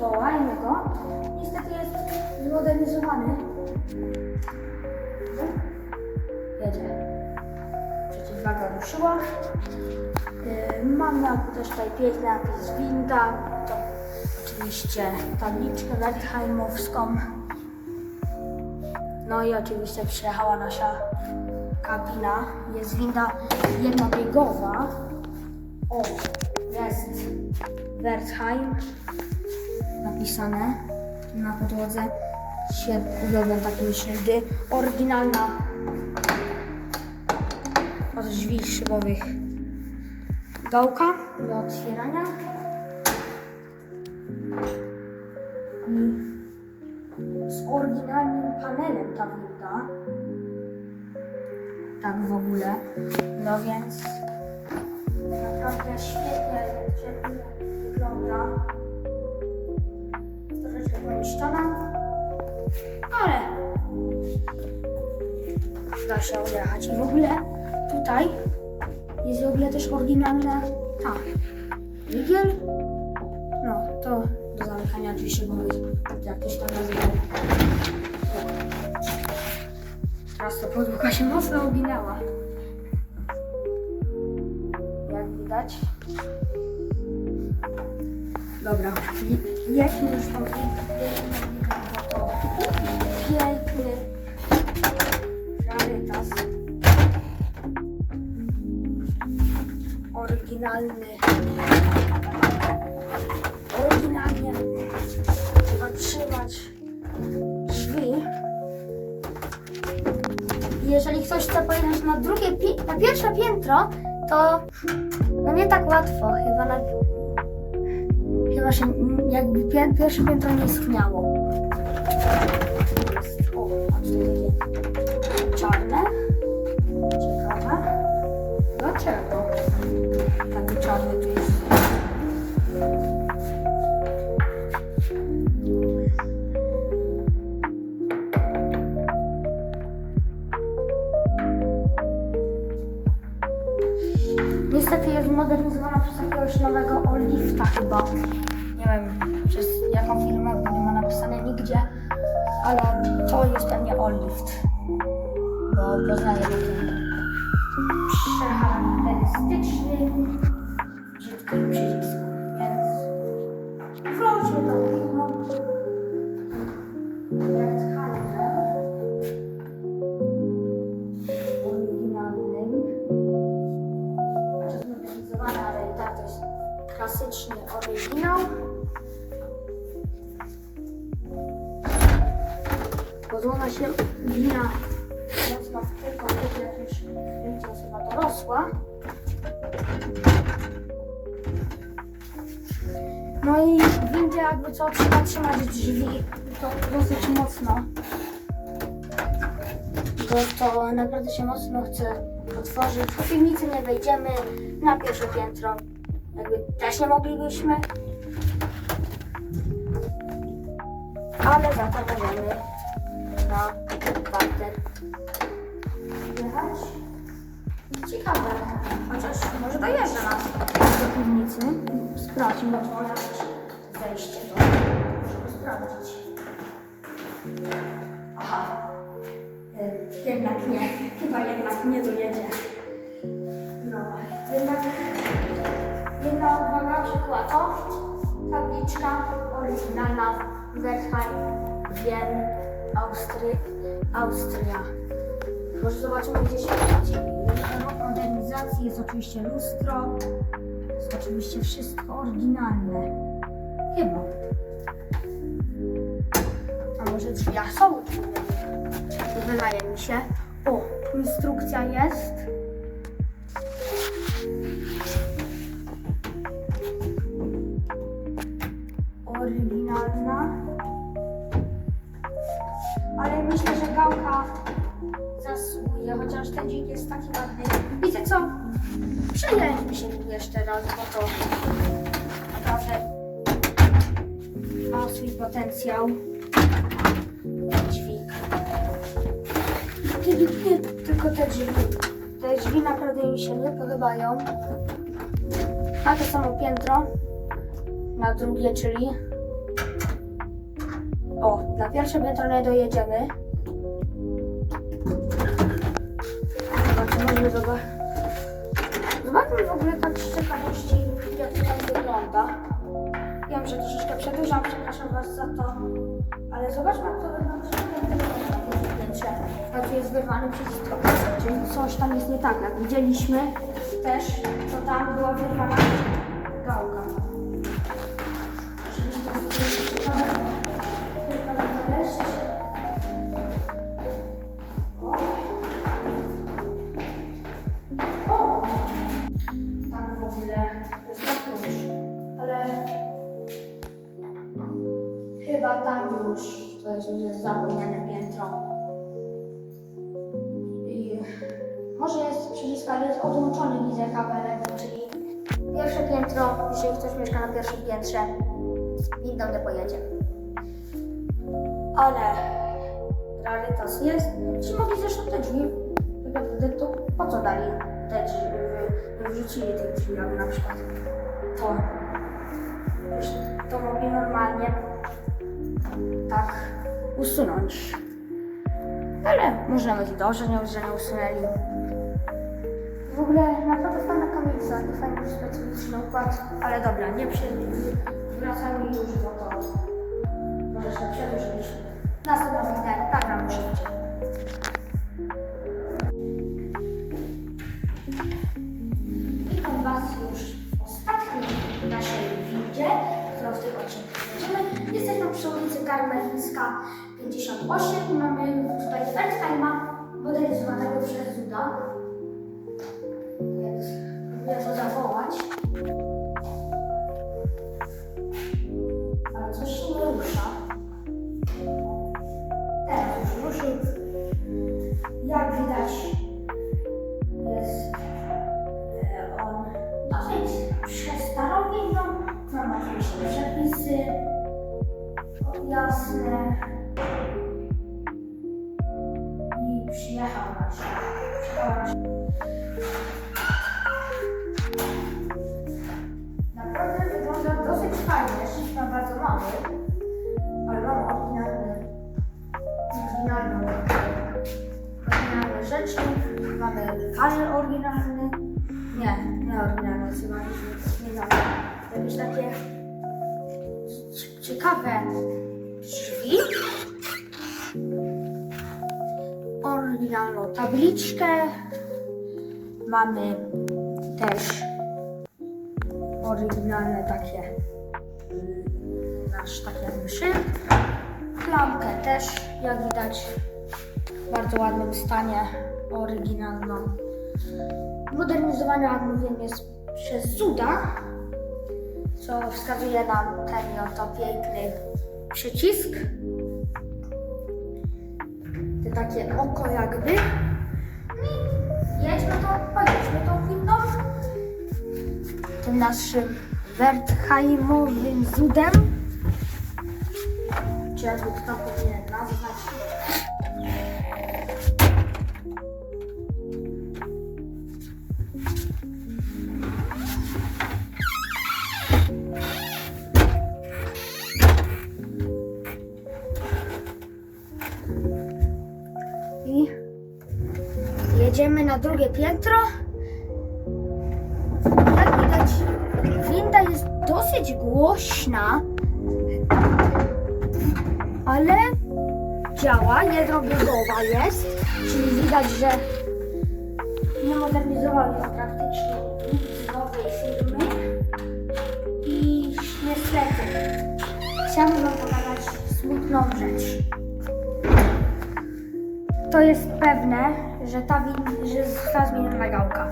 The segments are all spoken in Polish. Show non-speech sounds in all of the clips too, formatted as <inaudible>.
Przywołajmy go. Niestety jest zmodernizowany. Jedzie. Przeciwwaga ruszyła. Yy, Mamy też tutaj piękny napis winda. To oczywiście tabliczkę wertheimowską. No i oczywiście przyjechała nasza kabina. Jest winda jednobiegowa. O, jest Wertheim napisane na podłodze. Świetnie, uwielbiam takie szyldy. Oryginalna od drzwi szybowych dołka do otwierania. Z oryginalnym panelem ta winda. Tak w ogóle. No więc naprawdę świetnie, świetnie wygląda. Troszeczkę poniszczona, ale da się odjechać. W ogóle tutaj jest w ogóle też oryginalna ta wigiel. No, to do zamykania drzwi szybowych, jak to się tam nazywa. Teraz to podłoga się mocno uginęła. Jak widać. Dobra, jedźmy już to piękny rarytas. Oryginalny. Oryginalnie trzeba trzymać drzwi. Jeżeli ktoś chce pojechać na drugie, pi- na pierwsze piętro, to no nie tak łatwo. Chyba na Chyba się mm, jakby pier pierwsze piętro nie istniało. O, takie czarne. Ciekawe. Dlaczego taki czarny tu jest? Niestety jest modernizowana przez jakiegoś nowego Olifta chyba. Nie wiem przez jaką firmę, bo nie ma napisane nigdzie, ale to jest pewnie Olift. Bo poznaję ten charakterystyczny brzydki przycisk, dorosła. No i w jakby co trzeba trzymać drzwi, to dosyć mocno. Bo to naprawdę się mocno chce otworzyć. Po piwnicy nie wejdziemy na pierwsze piętro. Jakby też nie moglibyśmy. Ale za to możemy na parter jechać. Ciekawe, chociaż może dojeżdża nas do piwnicy. Sprawdźmy, jakieś wejście to możemy sprawdzić. Aha, Y, jednak nie, chyba jednak nie dojedzie. No, jednak jedna uwaga przybyła to. Tabliczka oryginalna Wertheim, Wien, Austry, Austria. Może zobaczymy gdzieś modernizacji jest oczywiście lustro. Jest oczywiście wszystko oryginalne. Chyba. A może drzwi są? Wydaje mi się. O, instrukcja jest. Przejedźmy się jeszcze raz, bo to naprawdę ma swój potencjał. Dźwig. <laughs> Tylko te drzwi. Te drzwi naprawdę mi się nie podobają. Na to samo piętro. Na drugie, czyli O, na pierwsze piętro nie dojedziemy. Zobaczymy, zobaczymy. Przepraszam Was za to, ale zobaczmy, jak to wygląda. A tu jest wyrwany przycisk, czyli coś tam jest nie tak. Jak widzieliśmy też, to tam była wyrwana to jest już zapomniane piętro. I może jest przycisk, ale jest odłączony widzę kabelek, czyli pierwsze piętro, jeśli ktoś mieszka na pierwszym piętrze, windą nie pojedzie. Ale rarytas jest. Czy mogli zresztą te drzwi? Naprawdę to po co dali te drzwi? Wyrzucili te drzwi, albo na przykład to. Przecież To mogli normalnie tak usunąć. Ale może nawet dobrze, nie, że nie usunęli. W ogóle naprawdę fajna kamienica i fajny specyficzny układ, ale dobra, nie przy... przyjechał nasz. Naprawdę wygląda dosyć fajnie. Szyf ma bardzo mały, ale mam oryginalny, oryginalną, oryginalny rzecznik. Mamy kaler oryginalny. Nie, nie oryginalny, chyba zmieniony. Jakieś takie ciekawe drzwi. Oryginalną tabliczkę. Mamy też oryginalne takie nasz taki jakby szyld. Klamkę też, jak widać, w bardzo ładnym stanie, oryginalną. Modernizowana, jak mówiłem, jest przez Zuda, co wskazuje nam ten oto piękny przycisk. Takie oko jakby. Jedźmy to, pojedźmy tą windą tym naszym Wertheimowym Zudem. Czy jakby to powinien nazwać? Drugie piętro. Jak widać, winda jest dosyć głośna, ale działa, jednobiegowa jest, czyli widać, że nie modernizowali praktycznie z nowej firmy. I niestety, chciałabym Wam pokazać smutną rzecz. To jest pewne, że ta że została zmieniona gałka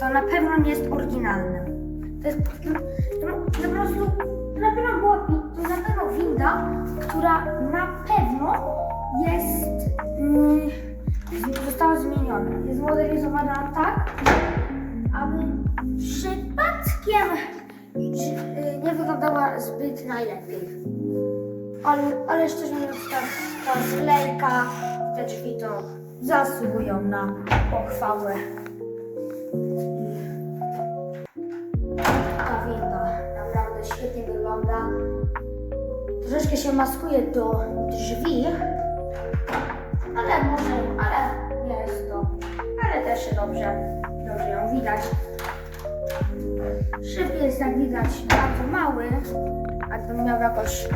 to na pewno nie jest oryginalne. To jest to, to, po prostu to na pewno była to na pewno winda, która na pewno jest mm, została zmieniona. Jest modernizowana tak, aby przypadkiem y, nie wyglądała zbyt najlepiej. Ale, ale szczerze mówiąc, ta, ta sklejka, te drzwi to zasługują na pochwałę. Ta winda naprawdę świetnie wygląda. Troszeczkę się maskuje do drzwi, ale może, ale nie jest to, ale też dobrze, dobrze ją widać. Szyb jest jak widać bardzo mały, jakbym miał jakoś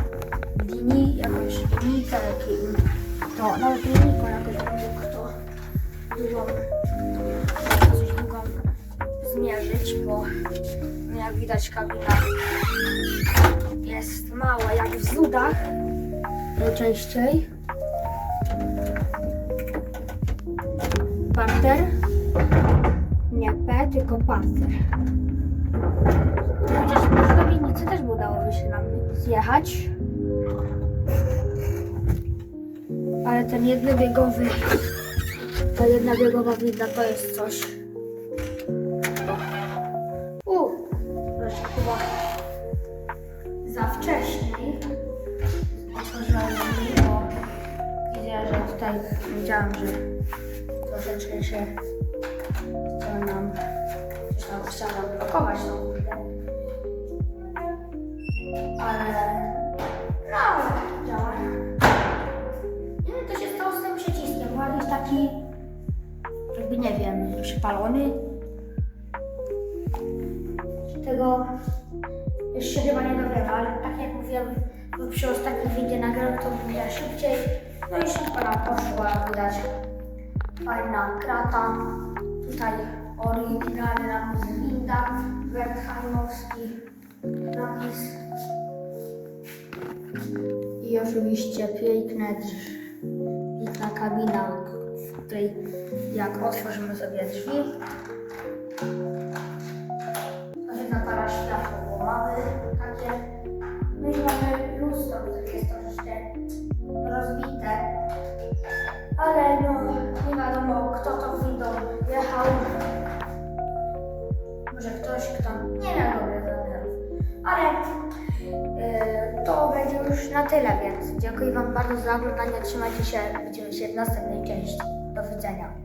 linii, jakąś linijkę, jakiej- to nawet linijką jakoś bym mógł to długą, dosyć długą zmierzyć, bo no jak widać kabina jest mała jak w zudach najczęściej. Parter. Nie P, tylko parter. Chociaż do winnicy też by udałoby się nam zjechać. Ten jednobiegowy, ta jedna biegowa winda to jest coś. U, proszę chyba za wcześnie. Otworzyłam drzwi, bo widzę, że tutaj wiedziałam, że troszeczkę się chciała nam, coś tam chciała nam blokować tą chwilę. Przypalony. Tego się chyba nie dowiemy, ale tak jak mówiłem, przy ostatnim widzie nagrałem to wiele szybciej. No i szybko nam poszło, jak widać. Fajna krata. Tutaj oryginalny napis Winda, Wertheimowski napis. I oczywiście piękne piękna kabina, której jak otworzymy sobie drzwi, to się zapala światło, bo mamy takie, i mamy lustro, które jest troszeczkę rozbite, ale no nie wiadomo kto to windą jechał. Może ktoś, kto nie miał dobrych zamiarów, ale yy, to będzie już na tyle, więc dziękuję Wam bardzo za oglądanie, trzymajcie się, widzimy się w następnej części. Do widzenia.